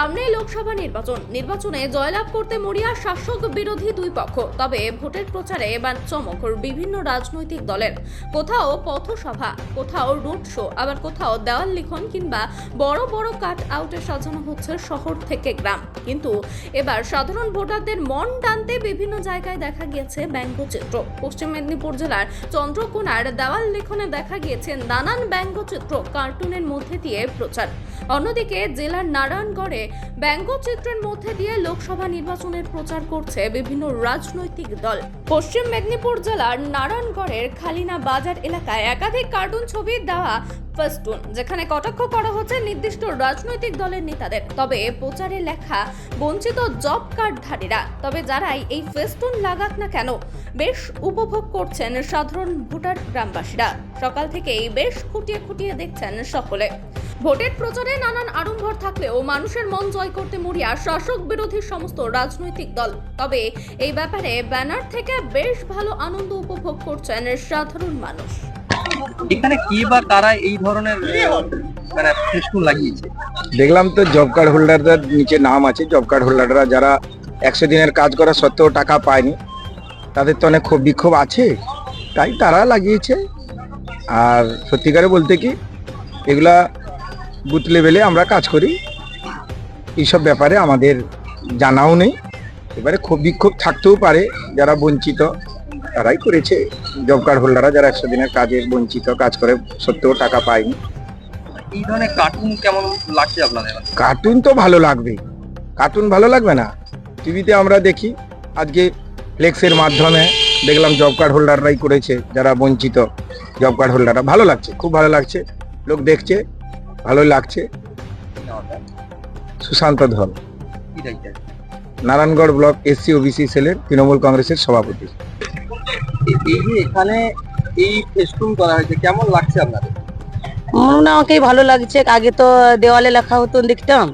সামনে লোকসভা নির্বাচন। নির্বাচনে জয়লাভ করতে মরিয়া শাসক বিরোধী দুই পক্ষ। তবে ভোটের প্রচারে এবার চমক বিভিন্ন রাজনৈতিক দলের। কোথাও পথসভা, কোথাও রুট শো, আবার কোথাও দেওয়াল লিখন কিংবা বড় বড় কাট আউটে সাজানো হচ্ছে শহর থেকে গ্রাম। কিন্তু এবার সাধারণ ভোটারদের মন টানতে বিভিন্ন জায়গায় দেখা গিয়েছে ব্যঙ্গচিত্র। পশ্চিম মেদিনীপুর জেলার চন্দ্রকোনার দেওয়াল লিখনে দেখা গিয়েছে নানান ব্যঙ্গচিত্র কার্টুনের মধ্যে দিয়ে প্রচার। অন্যদিকে জেলার নারায়ণগড়ে ব্যঙ্গচিত্রের মধ্যে দিয়ে লোকসভা নির্বাচনের প্রচার করছে বিভিন্ন রাজনৈতিক দল। পশ্চিম মেদিনীপুর জেলার নারায়ণগড়ের খালিনা বাজার এলাকায় একাধিক কার্টুন ছবি দেওয়া ফেস্টুন যেখানে কটাক্ষ করা হচ্ছে নির্দিষ্ট রাজনৈতিক দলের নেতাদের। তবে প্রচারে লেখা, বঞ্চিত জব কার্ডধারীরা, তবে যারাই এই ফেস্টুন লাগাক না কেন, বেশ উপভোগ করছেন সাধারণ ভোটার গ্রামবাসীরা। সকাল থেকেই বেশ খুঁটিয়ে খুঁটিয়ে দেখছেন সকলে। ভোটের প্রচারে নানান আড়ম্বর থাকলেও মানুষের মন জয় করতে মরিয়া শাসক বিরোধী সমস্ত রাজনৈতিক দল। তবে এই ব্যাপারে ব্যানার থেকে বেশ ভালো আনন্দ উপভোগ করছেন সাধারণ মানুষ। এখানে কি বা কারা এই ধরনের মানে ফেস্টুন লাগিয়েছে? দেখলাম তো জব কার্ড হোল্ডারদের নিচে নাম আছে জব কার্ড হোল্ডাররা যারা একশো দিনের কাজ করা সত্ত্বেও টাকা পায়নি তাদের তো অনেক ক্ষোভ বিক্ষোভ আছে তাই তারা লাগিয়েছে। আর সত্যিকারে বলতে কি এগুলা বুথ লেভেলে আমরা কাজ করি এইসব ব্যাপারে আমাদের জানাও নেই। এবারে ক্ষোভ বিক্ষোভ থাকতেও পারে যারা বঞ্চিত। তারাই করেছে। জব কার্ড হোল্ডাররা যারা একশো দিনের কাজে বঞ্চিত কাজ করে সত্ত্বেও টাকা পায়নি। এই ধরনের কার্টুন কেমন লাগছে আপনাদের? কার্টুন তো ভালো লাগবে। কার্টুন ভালো লাগবে না। টিভিতে আমরা দেখি আজকে ফ্লেক্সের মাধ্যমে দেখলাম জব কার্ড হোল্ডাররাই করেছে যারা বঞ্চিত জব কার্ড হোল্ডাররা ভালো লাগছে খুব ভালো লাগছে। লোক দেখছে ভালোই লাগছে। সুশান্ত দেখছে নারায়ণগড় ব্লক এসসি ওবিসি সেলের তৃণমূল কংগ্রেসের সভাপতি। এই- এই যে এখানে এই ফেস্টুন করা হয়েছে কেমন লাগছে আপনাদের? মনে আমাকেই ভালো লাগছে। আগে তো দেওয়ালে লেখা হতো দেখতাম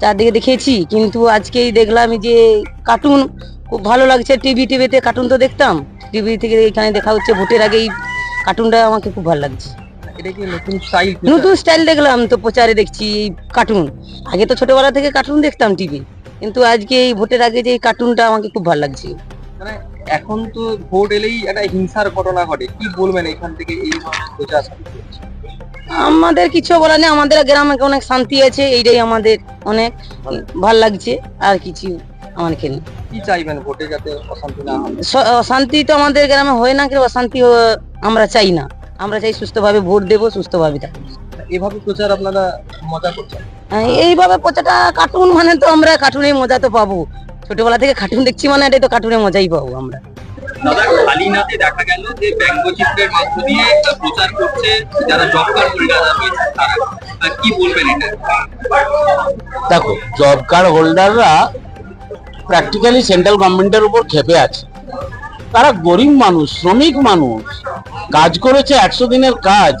চারদিকে দেখেছি কিন্তু আজকেই দেখলাম যে কার্টুন খুব ভালো লাগছে। টিভি টিভিতে কার্টুন তো দেখতাম টিভি থেকে এখানে দেখা হচ্ছে ভোটের আগেই কার্টুনটা আমাকে খুব ভালো লাগছে। নতুন স্টাইল নতুন স্টাইল দেখলাম তো প্রচারে দেখছি এই কার্টুন আগে তো ছোটবেলা থেকে কার্টুন দেখতাম টিভি কিন্তু আজকে এই ভোটের আগে যে এই কার্টুনটা আমাকে খুব ভালো লাগছে। মানে এখন তো ভোট এলেই একটা হিংসার ঘটনা ঘটে। কি বলবেন এখান থেকে এই প্রচার? আমাদের কিছু বলার নেই আমাদের গ্রামে অনেক শান্তি আছে এইটাই আমাদের অনেক ভালো লাগছে আর কিছু আমাকে নেই। কি চাইবেন ভোটে যাতে অশান্তি না হয়? স- শান্তি তো আমাদের গ্রামে হয় না কিন্তু অশান্তি আমরা চাই না। আমরা চাই সুস্থভাবে ভোট দেবো সুস্থভাবে থাকব। এভাবে প্রচার আপনারা মজা করছেন? আহ, এইভাবে প্রচারটা কার্টুন মানে তো আমরা কার্টুনে মজা তো পাবো। ছোটবেলা থেকে কার্টুন দেখছি মানে এটাই তো কার্টুনে মজাই পাবো আমরা। দাদা খালিনাতে দেখা গেল যে ব্যঙ্গচিত্রের মধ্য দিয়ে প্রচার করছে যারা জব কার্ড হোল্ডার রয়েছে তারা কি বলবেন এটা? দেখো জব কার্ড হোল্ডাররা প্র্যাকটিক্যালি সেন্ট্রাল গভর্নমেন্টের উপর খেপে আছে। তারা গরিব মানুষ শ্রমিক মানুষ কাজ করেছে একশো দিনের কাজ।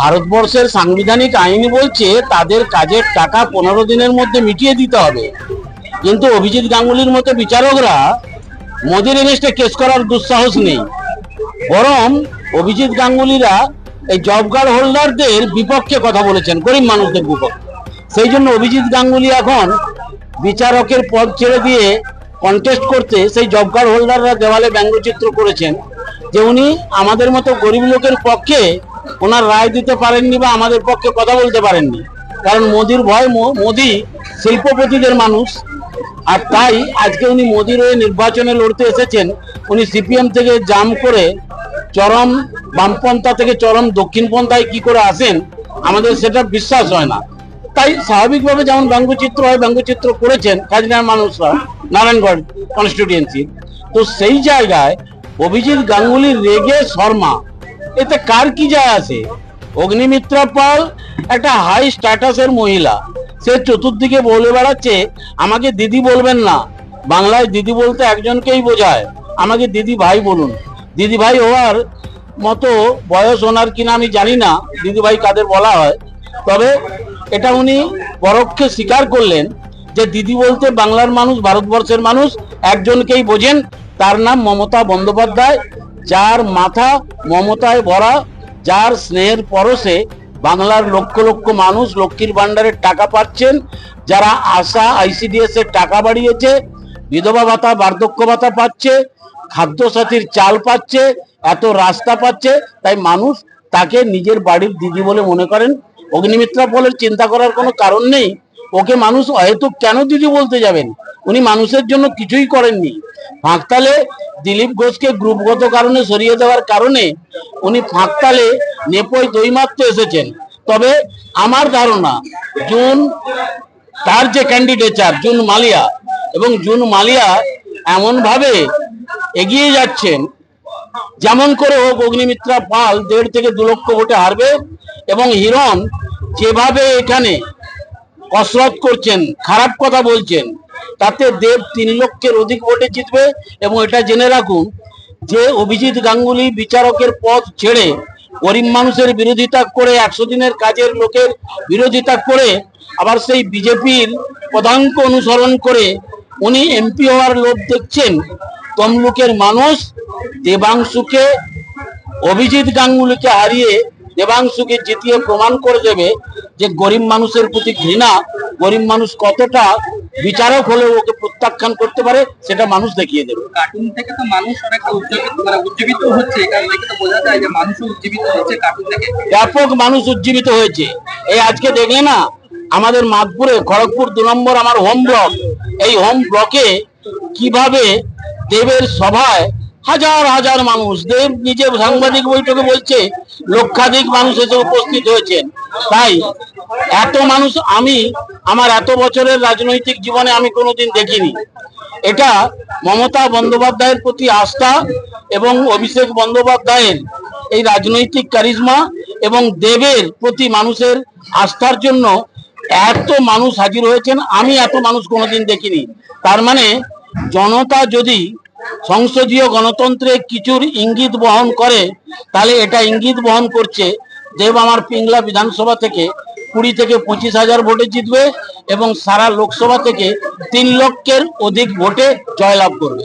ভারতবর্ষের সাংবিধানিক আইন বলছে তাদের কাজের টাকা পনেরো দিনের মধ্যে মিটিয়ে দিতে হবে। কিন্তু অভিজিৎ গাঙ্গুলির মতো বিচারকরা মোদির এগেনস্টে কেস করার দুঃসাহস নেই। বরং অভিজিৎ গাঙ্গুলিরা এই জব কার্ড হোল্ডারদের বিপক্ষে কথা বলেছেন, গরিব মানুষদের বিপক্ষে। সেই জন্য অভিজিৎ গাঙ্গুলি এখন বিচারকের পদ ছেড়ে দিয়ে কন্টেস্ট করতে সেই জব কার্ড হোল্ডাররা দেওয়ালে ব্যঙ্গচিত্র করেছেন যে উনি আমাদের মতো গরিব লোকের পক্ষে ওনার রায় দিতে পারেননি বা আমাদের পক্ষে কথা বলতে পারেননি। কারণ মোদির ভয় মোদি শিল্পপতিদের মানুষ আর তাই আজকে উনি মোদির হয়ে নির্বাচনে লড়তে এসেছেন। উনি সিপিএম থেকে জাম করে চরম বামপন্থা থেকে চরম দক্ষিণপন্থায় কি করে আসেন, আমাদের সেটা বিশ্বাস হয় না। তাই স্বাভাবিকভাবে যেমন ব্যঙ্গচিত্র হয়, ব্যঙ্গচিত্র করেছেন খাজনার মানুষরা, নারায়ণগড় কনস্টিটিউয়েন্সি তো সেই জায়গায় অভিজিৎ গাঙ্গুলির রেগে শর্মা, এতে কার কি যায় আছে? অগ্নিমিত্রা পাল, একটা হাই স্ট্যাটাসের মহিলা। সে চতুর্দিকে বলে বেড়াচ্ছে, আমাকে দিদি বলবেন না। বাংলায় দিদি বলতে একজনকেই বোঝায়। আমাকে দিদি ভাই বলুন। দিদি ভাই হওয়ার মতো বয়স ওনার কিনা আমি জানি না। দিদি ভাই কাদের বলা হয়। তবে এটা উনি পরোক্ষে স্বীকার করলেন যে দিদি বলতে বাংলার মানুষ, ভারতবর্ষের মানুষ একজনকেই বোঝেন। তার নাম মমতা বন্দ্যোপাধ্যায়। যার মাথা মমতায় ভরা, যার স্নেহের পরশে বাংলার লক্ষ লক্ষ মানুষ লক্ষ্মীর ভান্ডারের টাকা পাচ্ছেন, যারা আশা আইসিডিএস এর টাকা বাড়িয়েছে, বিধবা ভাতা, বার্ধক্য ভাতা পাচ্ছে, খাদ্যসাথীর চাল পাচ্ছে, এত রাস্তা পাচ্ছে, তাই মানুষ তাকে নিজের বাড়ির দিদি বলে মনে করেন। অগ্নিমিত্রা বলের চিন্তা করার কোনো কারণ নেই। ওকে মানুষ হয়তো কেন দিদি বলতে যাবেন? উনি মানুষের জন্য কিছুই করেননি। ফাঁকতালে দিলীপ ঘোষকে গ্রুপগত কারণে সরিয়ে দেওয়ার কারণে উনি ফাঁকতালে নেপোয় মারতে এসেছেন। তবে আমার ধারণা, জুন তার যে ক্যান্ডিডেচার জুন মালিয়া, এবং জুন মালিয়া এমনভাবে এগিয়ে যাচ্ছেন, যেমন করে হোক অগ্নিমিত্রা পাল দেড় থেকে দু লক্ষ ভোটে হারবে এবং হিরণ যেভাবে এখানে কসরত করছেন, খারাপ কথা বলছেন তাতে দেব তিন লক্ষের অধিক ভোটে জিতবে এবং এটা জেনে রাখুন যে অভিজিৎ গাঙ্গুলি বিচারকের পদ ছেড়ে গরিব মানুষের বিরোধিতা করে একশো দিনের কাজের লোকের বিরোধিতা করে আবার সেই বিজেপির পদাঙ্ক অনুসরণ করে উনি এমপি হওয়ার লোভ দেখছেন, তমলুকের মানুষ দেবাংশুকে, অভিজিৎ গাঙ্গুলিকে হারিয়ে দেবাংশুকে জিতিয়ে প্রমাণ করে দেবে যে গরিব মানুষের প্রতি ঘৃণা, গরিব মানুষ কতটা বিচারক হলেও ওকে প্রত্যাখ্যান করতে পারে সেটা মানুষ দেখিয়ে দেবে। কার্টুন থেকে তো মানুষ অনেকটা উজ্জীবিত মানে উজ্জীবিত হচ্ছে কারণ দেখে তো বোঝা যায় যে মানুষও উজ্জীবিত হচ্ছে কার্টুন থেকে? ব্যাপক মানুষ উজ্জীবিত হয়েছে। এই আজকে দেখলে না আমাদের মাদপুরে খড়গপুর দু নম্বর আমার হোম ব্লক এই হোম ব্লকে কীভাবে দেবের সভায় হাজার হাজার মানুষ দেব নিজে সাংবাদিক বৈঠকে বলছে লক্ষাধিক মানুষ এসে উপস্থিত হয়েছেন। তাই এত মানুষ আমি, আমার এত বছরের রাজনৈতিক জীবনে আমি কোনোদিন দেখিনি। এটা মমতা বন্দ্যোপাধ্যায়ের প্রতি আস্থা এবং অভিষেক বন্দ্যোপাধ্যায়ের এই রাজনৈতিক কারিজমা এবং দেবের প্রতি মানুষের আস্থার জন্য এত মানুষ হাজির হয়েছেন, আমি এত মানুষ কোনোদিন দেখিনি। তার মানে জনতা যদি সংসদীয় গণতন্ত্রে কিছুর ইঙ্গিত বহন করে, তাহলে এটা ইঙ্গিত বহন করছে দেব আমার পিংলা বিধানসভা থেকে কুড়ি থেকে পঁচিশ হাজার ভোটে জিতবে এবং সারা লোকসভা থেকে তিন লক্ষের অধিক ভোটে জয়লাভ করবে।